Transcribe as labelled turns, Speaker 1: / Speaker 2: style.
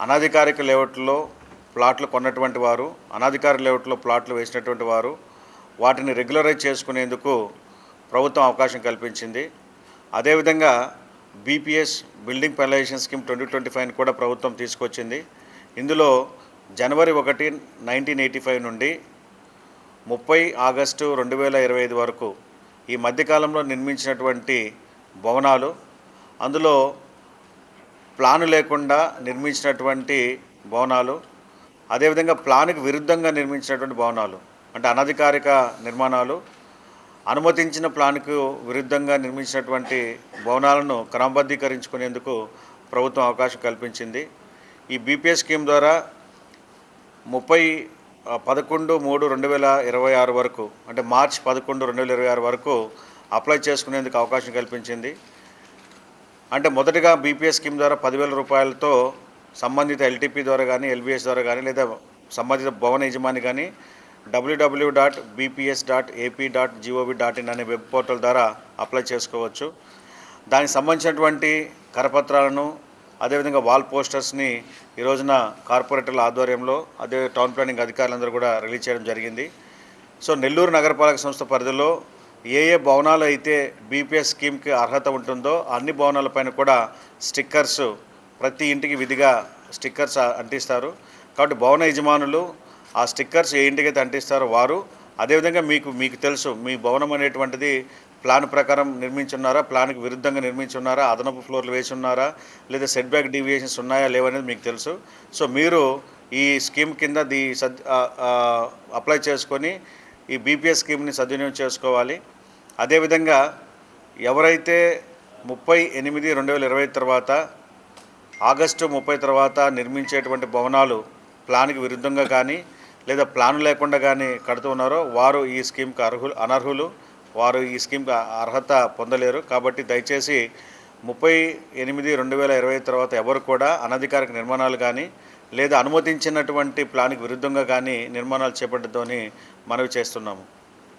Speaker 1: అనాధికారిక లేఅవుట్లో ప్లాట్లు కొన్నటువంటి వారు అనధికారిక లేఅవుట్లో ప్లాట్లు వేసినటువంటి వారు వాటిని రెగ్యులరైజ్ చేసుకునేందుకు ప్రభుత్వం అవకాశం కల్పించింది. అదేవిధంగా BPS building penalisation scheme twenty twenty five కూడా ప్రభుత్వం తీసుకొచ్చింది. ఇందులో జనవరి ఒకటి నైన్టీన్ ఎయిటీ ఫైవ్ నుండి ముప్పై ఆగస్టు రెండు వేల ఇరవై ఐదు వరకు ఈ మధ్యకాలంలో నిర్మించినటువంటి భవనాలు అందులో ప్లాను లేకుండా నిర్మించినటువంటి భవనాలు అదేవిధంగా ప్లాన్కి విరుద్ధంగా నిర్మించినటువంటి భవనాలు అంటే అనధికారిక నిర్మాణాలు అనుమతించిన ప్లాన్కు విరుద్ధంగా నిర్మించినటువంటి భవనాలను క్రమబద్ధీకరించుకునేందుకు ప్రభుత్వం అవకాశం కల్పించింది. ఈ బీపీఎస్ స్కీమ్ ద్వారా ముప్పై పదకొండు మూడు రెండు వేల ఇరవై ఆరు వరకు అంటే మార్చ్ పదకొండు రెండు వేల ఇరవై ఆరు వరకు అప్లై చేసుకునేందుకు అవకాశం కల్పించింది. అంటే మొదటగా బీపీఎస్ స్కీమ్ ద్వారా పదివేల రూపాయలతో సంబంధిత ఎల్టీపీ ద్వారా కానీ ఎల్బీఎస్ ద్వారా కానీ లేదా సంబంధిత భవన యజమాని కానీ WW dot BPS dot AP dot GOV dot in అనే వెబ్ పోర్టల్ ద్వారా అప్లై చేసుకోవచ్చు. దానికి సంబంధించినటువంటి కరపత్రాలను అదేవిధంగా వాల్ పోస్టర్స్ని ఈ రోజున కార్పొరేటర్ల ఆధ్వర్యంలో అదే టౌన్ ప్లానింగ్ అధికారులందరూ కూడా రిలీజ్ చేయడం జరిగింది. సో నెల్లూరు నగరపాలక సంస్థ పరిధిలో ఏ ఏ భవనాలు అయితే బీపీఎస్ స్కీమ్కి అర్హత ఉంటుందో అన్ని భవనాలపైన కూడా స్టిక్కర్స్ ప్రతి ఇంటికి విధిగా స్టిక్కర్స్ అంటిస్తారు. కాబట్టి భవన యజమానులు ఆ స్టిక్కర్స్ ఏ ఇంటికైతే అంటిస్తారో వారు అదేవిధంగా మీకు మీకు తెలుసు మీ భవనం అనేటువంటిది ప్లాన్ ప్రకారం నిర్మించున్నారా ప్లాన్కి విరుద్ధంగా నిర్మించున్నారా అదనపు ఫ్లోర్లు వేసి ఉన్నారా లేదా సెట్ బ్యాక్ డీవియేషన్స్ ఉన్నాయా లేవనేది మీకు తెలుసు. సో మీరు ఈ స్కీమ్ కింద ది అప్లై చేసుకొని ఈ బీపీఎస్ స్కీమ్ని సద్వినియోగం చేసుకోవాలి. అదేవిధంగా ఎవరైతే ముప్పై ఎనిమిది రెండు వేల ఇరవై తర్వాత ఆగస్టు ముప్పై తర్వాత నిర్మించేటువంటి భవనాలు ప్లాన్కి విరుద్ధంగా కానీ లేదా ప్లాన్ లేకుండా కానీ కడుతూ ఉన్నారో వారు ఈ స్కీమ్కి అర్హులు అనర్హులు. వారు ఈ స్కీమ్కి అర్హత పొందలేరు. కాబట్టి దయచేసి ముప్పై ఎనిమిది రెండు వేల ఇరవై తర్వాత ఎవరు కూడా అనధికారిక నిర్మాణాలు కానీ లేదా అనుమతించినటువంటి ప్లాన్కి విరుద్ధంగా కానీ నిర్మాణాలు చేపట్టద్దని మనవి చేస్తున్నాము.